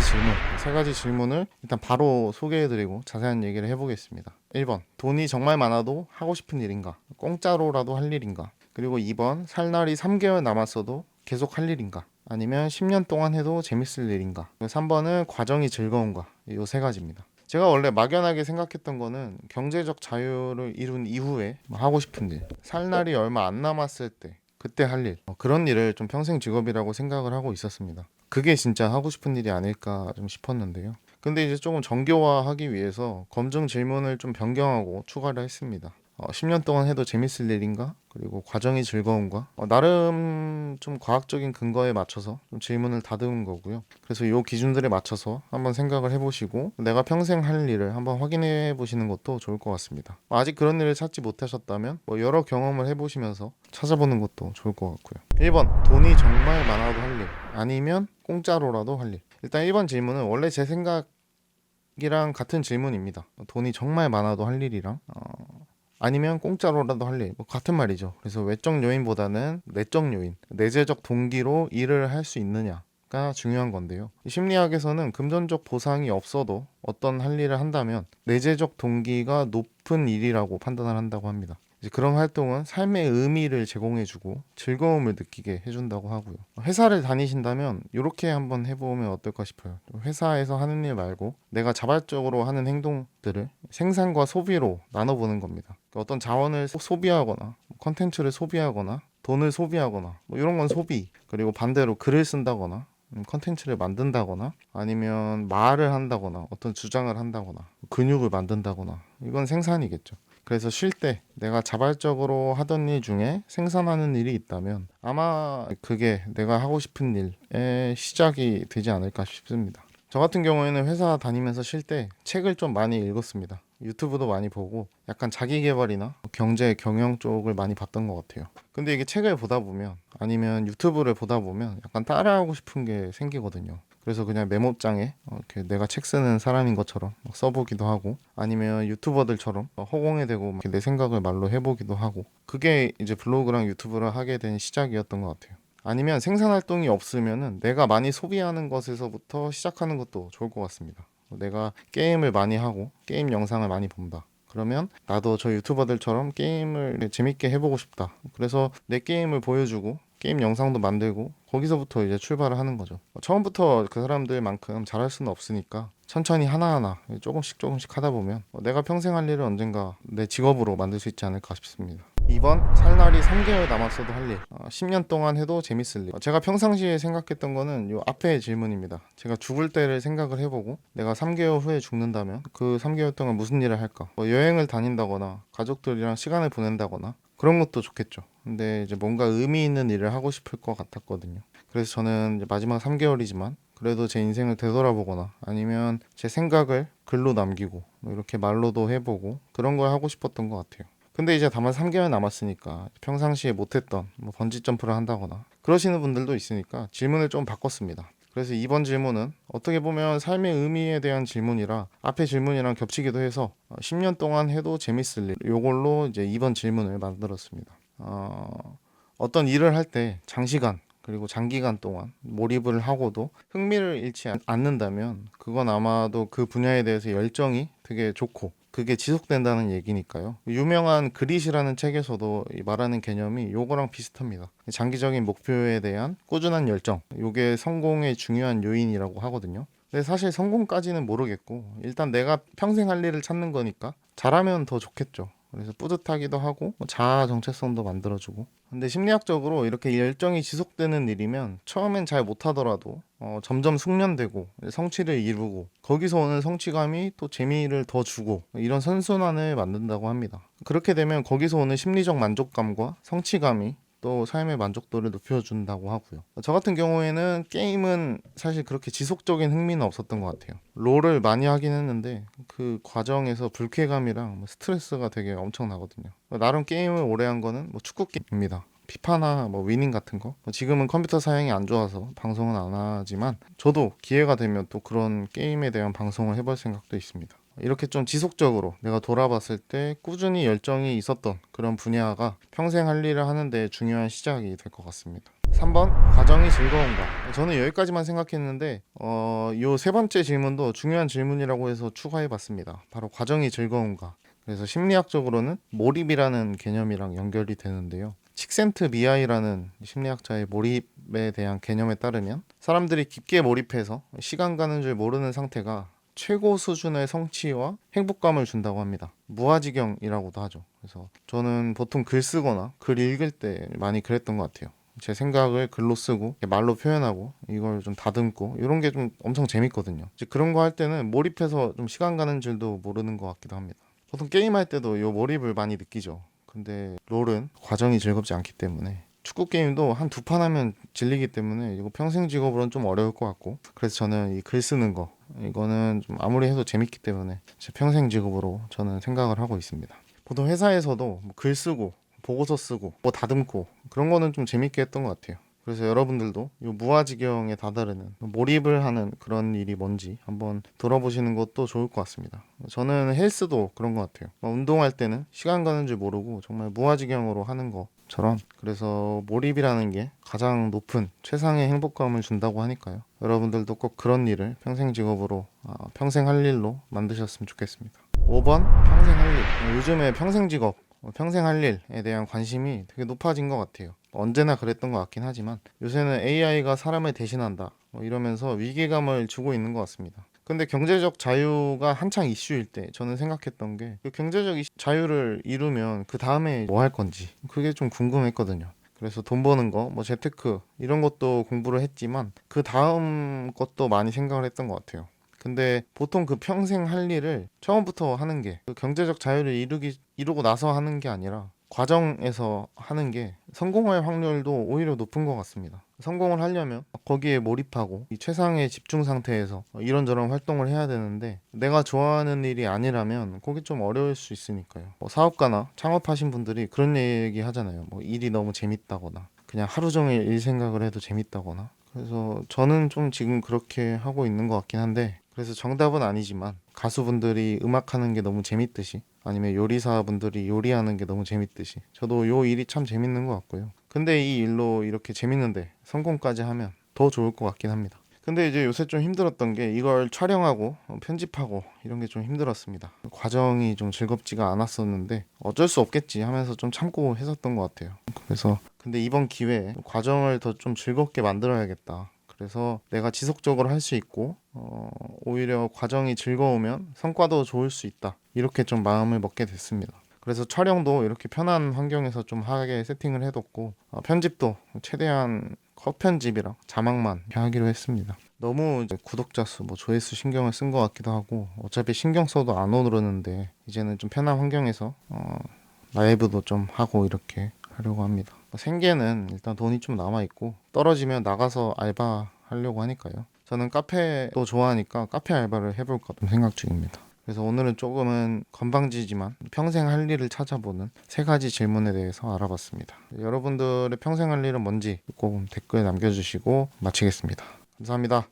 가지 질문, 세 가지 질문을 일단 바로 소개해드리고 자세한 얘기를 해보겠습니다. 1번, 돈이 정말 많아도 하고 싶은 일인가? 공짜로라도 할 일인가? 그리고 2번, 살 날이 3개월 남았어도 계속 할 일인가? 아니면 10년 동안 해도 재밌을 일인가? 3번은 과정이 즐거운가? 이세 가지입니다. 제가 원래 막연하게 생각했던 거는 경제적 자유를 이룬 이후에 뭐 하고 싶은 일, 살 날이 얼마 안 남았을 때 그때 할 일, 어, 그런 일을 좀 평생 직업이라고 생각을 하고 있었습니다. 그게 진짜 하고 싶은 일이 아닐까 좀 싶었는데요. 근데 이제 조금 정교화하기 위해서 검증 질문을 좀 변경하고 추가를 했습니다. 어, 10년 동안 해도 재밌을 일인가? 그리고 과정이 즐거운가? 어, 나름 좀 과학적인 근거에 맞춰서 좀 질문을 다듬은 거고요. 그래서 이 기준들에 맞춰서 한번 생각을 해보시고 내가 평생 할 일을 한번 확인해 보시는 것도 좋을 것 같습니다. 뭐 아직 그런 일을 찾지 못하셨다면 뭐 여러 경험을 해보시면서 찾아보는 것도 좋을 것 같고요. 1번 돈이 정말 많아도 할 일, 아니면 공짜로라도 할 일. 일단 1번 질문은 원래 제 생각 이랑 같은 질문입니다. 돈이 정말 많아도 할 일이랑 어, 아니면 공짜로라도 할 일, 뭐 같은 말이죠. 그래서 외적 요인보다는 내적 요인, 내재적 동기로 일을 할 수 있느냐 가 중요한 건데요. 심리학에서는 금전적 보상이 없어도 어떤 할 일을 한다면 내재적 동기가 높은 일이라고 판단을 한다고 합니다. 그런 활동은 삶의 의미를 제공해주고 즐거움을 느끼게 해준다고 하고요. 회사를 다니신다면 이렇게 한번 해보면 어떨까 싶어요. 회사에서 하는 일 말고 내가 자발적으로 하는 행동들을 생산과 소비로 나눠보는 겁니다. 그러니까 어떤 자원을 소- 소비하거나 컨텐츠를 소비하거나 돈을 소비하거나 뭐 이런 건 소비 그리고 반대로 글을 쓴다거나 음, 컨텐츠를 만든다거나 아니면 말을 한다거나 어떤 주장을 한다거나 근육을 만든다거나 이건 생산이겠죠. 그래서 쉴 때 내가 자발적으로 하던 일 중에 생산하는 일이 있다면 아마 그게 내가 하고 싶은 일의 시작이 되지 않을까 싶습니다. 저 같은 경우에는 회사 다니면서 쉴 때 책을 좀 많이 읽었습니다. 유튜브도 많이 보고 약간 자기 개발이나 경제 경영 쪽을 많이 봤던 것 같아요. 근데 이게 책을 보다 보면 아니면 유튜브를 보다 보면 약간 따라하고 싶은 게 생기거든요. 그래서 그냥 메모장에 어, 이렇게 내가 책 쓰는 사람인 것처럼 막 써보기도 하고 아니면 유튜버들처럼 막 허공에 대고 내 생각을 말로 해보기도 하고 그게 이제 블로그랑 유튜브를 하게 된 시작이었던 것 같아요. 아니면 생산 활동이 없으면은 내가 많이 소비하는 것에서부터 시작하는 것도 좋을 것 같습니다. 내가 게임을 많이 하고 게임 영상을 많이 본다. 그러면 나도 저 유튜버들처럼 게임을 재밌게 해보고 싶다. 그래서 내 게임을 보여주고 게임 영상도 만들고 거기서부터 이제 출발을 하는 거죠. 처음부터 그 사람들만큼 잘할 수는 없으니까 천천히 하나하나 조금씩 조금씩 하다 보면 내가 평생 할 일을 언젠가 내 직업으로 만들 수 있지 않을까 싶습니다. 2번 살날이 3개월 남았어도 할 일, 어, 10년 동안 해도 재밌을 일. 어, 제가 평상시에 생각했던 거는 요 앞에 질문입니다. 제가 죽을 때를 생각을 해보고 내가 3개월 후에 죽는다면 그 3개월 동안 무슨 일을 할까? 뭐 여행을 다닌다거나 가족들이랑 시간을 보낸다거나 그런 것도 좋겠죠. 근데 이제 뭔가 의미 있는 일을 하고 싶을 것 같았거든요. 그래서 저는 마지막 3개월이지만 그래도 제 인생을 되돌아보거나 아니면 제 생각을 글로 남기고 뭐 이렇게 말로도 해보고 그런 걸 하고 싶었던 것 같아요. 근데 이제 다만 3개월 남았으니까 평상시에 못했던 뭐 번지 점프를 한다거나 그러시는 분들도 있으니까 질문을 좀 바꿨습니다. 그래서 이번 질문은 어떻게 보면 삶의 의미에 대한 질문이라 앞에 질문이랑 겹치기도 해서 어, 10년 동안 해도 재밌을 일 요걸로 이제 이번 질문을 만들었습니다. 어, 어떤 일을 할 때 장시간 그리고 장기간 동안 몰입을 하고도 흥미를 잃지 않- 않는다면 그건 아마도 그 분야에 대해서 열정이 되게 좋고 그게 지속된다는 얘기니까요. 유명한 그릿이라는 책에서도 이 말하는 개념이 요거랑 비슷합니다. 장기적인 목표에 대한 꾸준한 열정, 요게 성공의 중요한 요인이라고 하거든요. 근데 사실 성공까지는 모르겠고 일단 내가 평생 할 일을 찾는 거니까 잘하면 더 좋겠죠. 그래서 뿌듯하기도 하고 뭐 자아 정체성도 만들어주고 근데 심리학적으로 이렇게 열정이 지속되는 일이면 처음엔 잘 못하더라도 어, 점점 숙련되고 성취를 이루고 거기서 오는 성취감이 또 재미를 더 주고 이런 선순환을 만든다고 합니다. 그렇게 되면 거기서 오는 심리적 만족감과 성취감이 또 삶의 만족도를 높여준다고 하고요. 저 같은 경우에는 게임은 사실 그렇게 지속적인 흥미는 없었던 것 같아요. 롤을 많이 하긴 했는데 그 과정에서 불쾌감이랑 뭐 스트레스가 되게 엄청 나거든요. 나름 게임을 오래 한 거는 뭐 축구 게임입니다. 피파나 뭐 위닝 같은 거뭐 지금은 컴퓨터 사양이 안 좋아서 방송은 안 하지만 저도 기회가 되면 또 그런 게임에 대한 방송을 해볼 생각도 있습니다. 이렇게 좀 지속적으로 내가 돌아봤을 때 꾸준히 열정이 있었던 그런 분야가 평생 할 일을 하는데 중요한 시작이 될 것 같습니다. 3번 과정이 즐거운가? 저는 여기까지만 생각했는데 어, 요 세 번째 질문도 중요한 질문이라고 해서 추가해봤습니다. 바로 과정이 즐거운가? 그래서 심리학적으로는 몰입이라는 개념이랑 연결이 되는데요. 칙센트 미아이라는 심리학자의 몰입에 대한 개념에 따르면 사람들이 깊게 몰입해서 시간 가는 줄 모르는 상태가 최고 수준의 성취와 행복감을 준다고 합니다. 무아지경이라고도 하죠. 그래서 저는 보통 글 쓰거나 글 읽을 때 많이 그랬던 것 같아요. 제 생각을 글로 쓰고 말로 표현하고 이걸 좀 다듬고 이런 게 좀 엄청 재밌거든요. 이제 그런 거 할 때는 몰입해서 좀 시간 가는 줄도 모르는 것 같기도 합니다. 보통 게임 할 때도 이 몰입을 많이 느끼죠. 근데 롤은 과정이 즐겁지 않기 때문에 축구 게임도 한 두 판 하면 질리기 때문에 이거 평생 직업으로는 좀 어려울 것 같고 그래서 저는 이 글 쓰는 거 이거는 좀 아무리 해도 재밌기 때문에 제 평생 직업으로 저는 생각을 하고 있습니다. 보통 회사에서도 뭐글 쓰고 보고서 쓰고 뭐 다듬고 그런 거는 좀 재밌게 했던 것 같아요. 그래서 여러분들도 이 무아지경에 다다르는 몰입을 하는 그런 일이 뭔지 한번 들어보시는 것도 좋을 것 같습니다. 저는 헬스도 그런 것 같아요. 막 운동할 때는 시간 가는 줄 모르고 정말 무아지경으로 하는 것 처럼 그래서 몰입이라는 게 가장 높은 최상의 행복감을 준다고 하니까요. 여러분들도 꼭 그런 일을 평생 직업으로 아, 평생 할 일로 만드셨으면 좋겠습니다. 5번 평생 할 일. 요즘에 평생 직업 어, 평생 할 일에 대한 관심이 되게 높아진 것 같아요. 언제나 그랬던 것 같긴 하지만 요새는 AI가 사람을 대신한다 뭐 이러면서 위기감을 주고 있는 것 같습니다. 근데 경제적 자유가 한창 이슈일 때 저는 생각했던 게 그 경제적 이- 자유를 이루면 그 다음에 뭐 할 건지 그게 좀 궁금했거든요. 그래서 돈 버는 거, 뭐 재테크 이런 것도 공부를 했지만 그 다음 것도 많이 생각을 했던 것 같아요. 근데 보통 그 평생 할 일을 처음부터 하는 게 그 경제적 자유를 이루기 이루고 나서 하는 게 아니라 과정에서 하는 게 성공할 확률도 오히려 높은 것 같습니다. 성공을 하려면 거기에 몰입하고 이 최상의 집중 상태에서 이런저런 활동을 해야 되는데 내가 좋아하는 일이 아니라면 그게 좀 어려울 수 있으니까요. 뭐 사업가나 창업하신 분들이 그런 얘기 하잖아요. 뭐 일이 너무 재밌다거나 그냥 하루 종일 일 생각을 해도 재밌다거나 그래서 저는 좀 지금 그렇게 하고 있는 것 같긴 한데 그래서 정답은 아니지만 가수분들이 음악하는 게 너무 재밌듯이 아니면 요리사분들이 요리하는 게 너무 재밌듯이 저도 요 일이 참 재밌는 것 같고요. 근데 이 일로 이렇게 재밌는데 성공까지 하면 더 좋을 것 같긴 합니다. 근데 이제 요새 좀 힘들었던 게 이걸 촬영하고 어, 편집하고 이런 게 좀 힘들었습니다. 과정이 좀 즐겁지가 않았었는데 어쩔 수 없겠지 하면서 좀 참고 했었던 것 같아요. 그래서 근데 이번 기회에 과정을 더 좀 즐겁게 만들어야겠다. 그래서 내가 지속적으로 할 수 있고 어, 오히려 과정이 즐거우면 성과도 좋을 수 있다. 이렇게 좀 마음을 먹게 됐습니다. 그래서 촬영도 이렇게 편한 환경에서 좀 하게 세팅을 해뒀고 어, 편집도 최대한 컷 편집이랑 자막만 하기로 했습니다. 너무 구독자 수, 뭐 조회수 신경을 쓴 것 같기도 하고 어차피 신경 써도 안 오르는데 이제는 좀 편한 환경에서 어, 라이브도 좀 하고 이렇게 하려고 합니다. 생계는 일단 돈이 좀 남아 있고 떨어지면 나가서 알바 하려고 하니까요. 저는 카페도 좋아하니까 카페 알바를 해볼까 좀 생각 중입니다. 그래서 오늘은 조금은 건방지지만 평생 할 일을 찾아보는 세 가지 질문에 대해서 알아봤습니다. 여러분들의 평생 할 일은 뭔지 꼭 댓글 남겨주시고 마치겠습니다. 감사합니다.